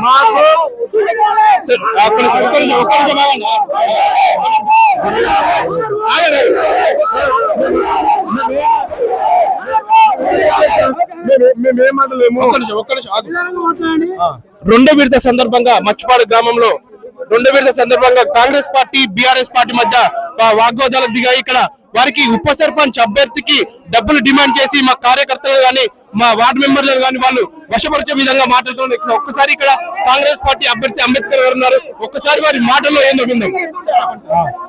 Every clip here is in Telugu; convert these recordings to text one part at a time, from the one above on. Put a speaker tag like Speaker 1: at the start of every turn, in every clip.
Speaker 1: మాకు రెండో విడత సందర్భంగా మచ్చిపాడు గ్రామంలో రెండో విడత సందర్భంగా కాంగ్రెస్ పార్టీ బీఆర్ఎస్ పార్టీ మధ్య వాగ్వాదాలు వాగ్వాదాలకు దిగాయి. ఇక్కడ వారికి ఉప సర్పంచ్ అభ్యర్థికి డబ్బులు డిమాండ్ చేసి మా కార్యకర్తలు కానీ మా వార్డు మెంబర్లు కానీ వాళ్ళు వశపరిచే విధంగా మాట్లాడుతున్నారు. ఇక్కడ ఒక్కసారి ఇక్కడ కాంగ్రెస్ పార్టీ అభ్యర్థి అంబేద్కర్ గారు ఉన్నారు. ఒక్కసారి వారి మాటల్లో ఏం విందాం.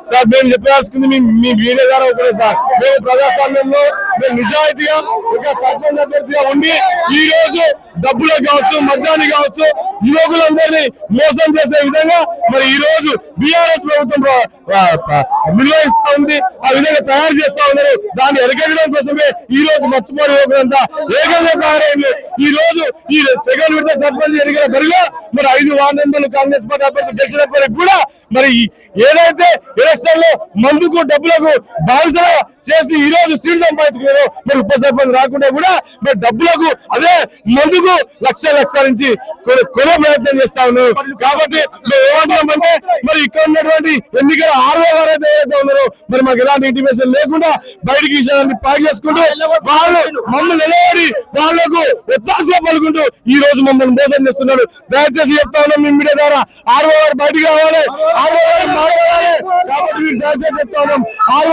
Speaker 2: సార్ మేము చెప్పాల్సింది మీ మీ మీడియా ద్వారా ఒకటే సార్. మేము ప్రజాస్వామ్యంలో మేము నిజాయితీగా ఒక సర్పంచ్ అభ్యర్థిగా ఉండి ఈ రోజు డబ్బులు కావచ్చు మద్యాన్ని కావచ్చు యువకులందరినీ మోసం చేసే విధంగా మరి ఈ రోజు బీఆర్ఎస్ ప్రభుత్వం నిర్వహిస్తా ఉంది. ఆ విధంగా తయారు చేస్తా ఉన్నారు. దాన్ని ఎరగడం కోసమే ఈ రోజు మర్చిపోయిన యువకులంతా ఏకంగా తయారైంది. ఈ రోజు ఈ సెకండ్ విడత సర్పంచ్ ఎన్నికల బరిలో మరి ఐదు వార్డు మెంబర్లు కాంగ్రెస్ పార్టీ అభ్యర్థులు గెలిచినప్పటికీ కూడా మరి ఏదైతే ఎలక్షన్లో మందుకు డబ్బులకు బానిసల చేసి ఈ రోజు సీట్ సంపాదించుకున్నారో మరి ఉప సర్పంచ్ రాకుండా కూడా మరి డబ్బులకు అదే మందుకు లక్ష లక్షల నుంచి కొనే ప్రయత్నం చేస్తా ఉన్నారు. కాబట్టి మేము ఏమంటున్నామంటే మరి ఇక్కడ ఉన్నటువంటి ఎన్నికల ఆరో గారు ఏదైతే ఉన్నారో మరి మాకు ఎలాంటి ఇంటిమేషన్ లేకుండా బయటికి విషయాన్ని ప్యాక్ చేసుకుంటూ వాళ్ళు మమ్మల్ని నిలబడి వాళ్ళకు ఒత్తాసగా పలుకుంటూ ఈ రోజు మమ్మల్ని మోసం చేస్తున్నారు. దయచేసి చెప్తా ఉన్నాం మీ మీడియా ద్వారా. ఆరో వారు బయటికి రావాలి. ఆరో చెప్తా ఉన్నాం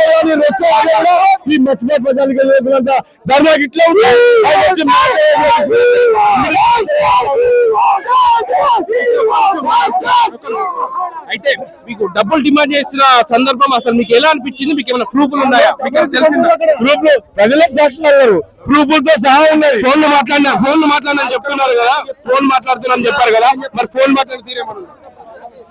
Speaker 2: గారిని రెచ్చగొట్టాలి ఈ మర్చిపోయి ప్రజలకి ఇట్లా వచ్చి
Speaker 1: అయితే మీకు డబ్బులు డిమాండ్ చేసిన సందర్భం అసలు మీకు ఎలా అనిపించింది? మీకు ఏమైనా ప్రూఫ్లు ఉన్నాయా? మీకు ఏమైనా తెలిసిందా?
Speaker 2: గ్రూప్లో ప్రజలే సాక్షి ప్రూఫ్లతో సహా ఉన్నాయి.
Speaker 1: ఫోన్ మాట్లాడినా ఫోన్ మాట్లాడినా చెప్తున్నారు కదా. ఫోన్ మాట్లాడుతున్నాను చెప్పారు కదా. మరి ఫోన్ మాట్లాడి తీరేమన్నారు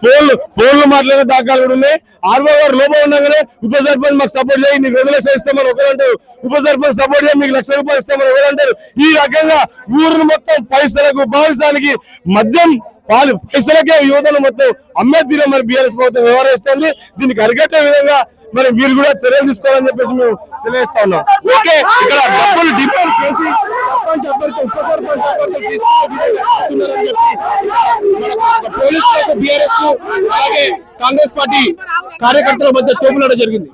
Speaker 2: ఫోన్లు ఫోన్లు మాట్లాడే దాఖలు కూడా ఉన్నాయి. ఆర్వో గారు లోపల ఉండగానే ఉప సర్పంచ్ మాకు సపోర్ట్ చేయి నీకు రెండు లక్షలు ఇస్తామని ఒకరు అంటారు. ఉప సర్పంచ్ సపోర్ట్ చేయి మీకు లక్ష రూపాయలు ఇస్తామని ఒకరు అంటారు. ఈ రకంగా ఊరిని మొత్తం పైసలకు భావిస్తానికి మద్యం పాలు పైసలకే యువతను మొత్తం అమ్మేద్దీలో మరి బీఆర్ఎస్ ప్రభుత్వం వ్యవహరిస్తుంది. దీనికి అరికట్టే విధంగా మరి మీరు కూడా చర్యలు తీసుకోవాలని చెప్పేసి మేము తెలియజేస్తా ఉన్నాం.
Speaker 1: ఓకే ఇక్కడ డబ్బులు డిమాండ్ చేసి సర్పంచ్ అభ్యర్థి ఉప సర్పంచ్ అభ్యర్థి చెప్పి పోలీసులకు బీఆర్ఎస్ అలాగే కాంగ్రెస్ పార్టీ కార్యకర్తల మధ్య తోపులాట జరిగింది.